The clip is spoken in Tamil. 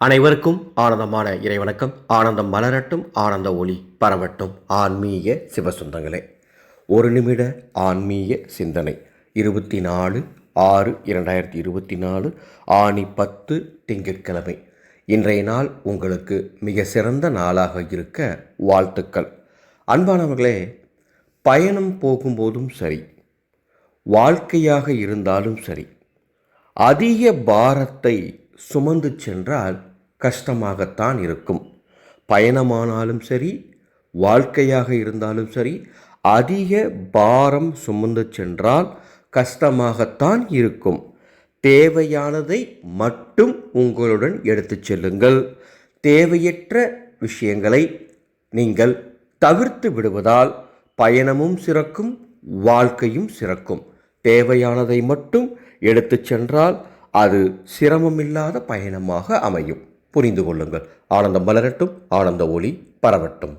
அனைவருக்கும் ஆனந்தமான இறைவணக்கம். ஆனந்தம் மலரட்டும் ஆனந்த ஒளி பரவட்டும். ஆன்மீக சிவசுந்தங்களே ஒரு நிமிட ஆன்மீக சிந்தனை. இருபத்தி நாலு ஆறு இரண்டாயிரத்தி இருபத்தி நாலு ஆணி பத்து திங்கட்கிழமை. இன்றைய நாள் உங்களுக்கு மிக சிறந்த நாளாக இருக்க வாழ்த்துக்கள். அன்பானவர்களே பயணம் போகும்போதும் சரி வாழ்க்கையாக இருந்தாலும் சரி அதிக பாரத்தை சுமந்து சென்றால் கஷ்டமாகத்தான் இருக்கும். பயணமானாலும் சரி வாழ்க்கையாக இருந்தாலும் சரி அதிக பாரம் சுமந்து சென்றால் கஷ்டமாகத்தான் இருக்கும். தேவையானதை மட்டும் உங்களுடன் எடுத்துச் செல்லுங்கள். தேவையற்ற விஷயங்களை நீங்கள் தவிர்த்து விடுவதால் பயணமும் சிறக்கும் வாழ்க்கையும் சிறக்கும். தேவையானதை மட்டும் எடுத்துச் சென்றால் அது சிரமமில்லாத பயணமாக அமையும். புரிந்து கொள்ளுங்கள். ஆனந்தம் மலரட்டும் ஆனந்த ஒளி பரவட்டும்.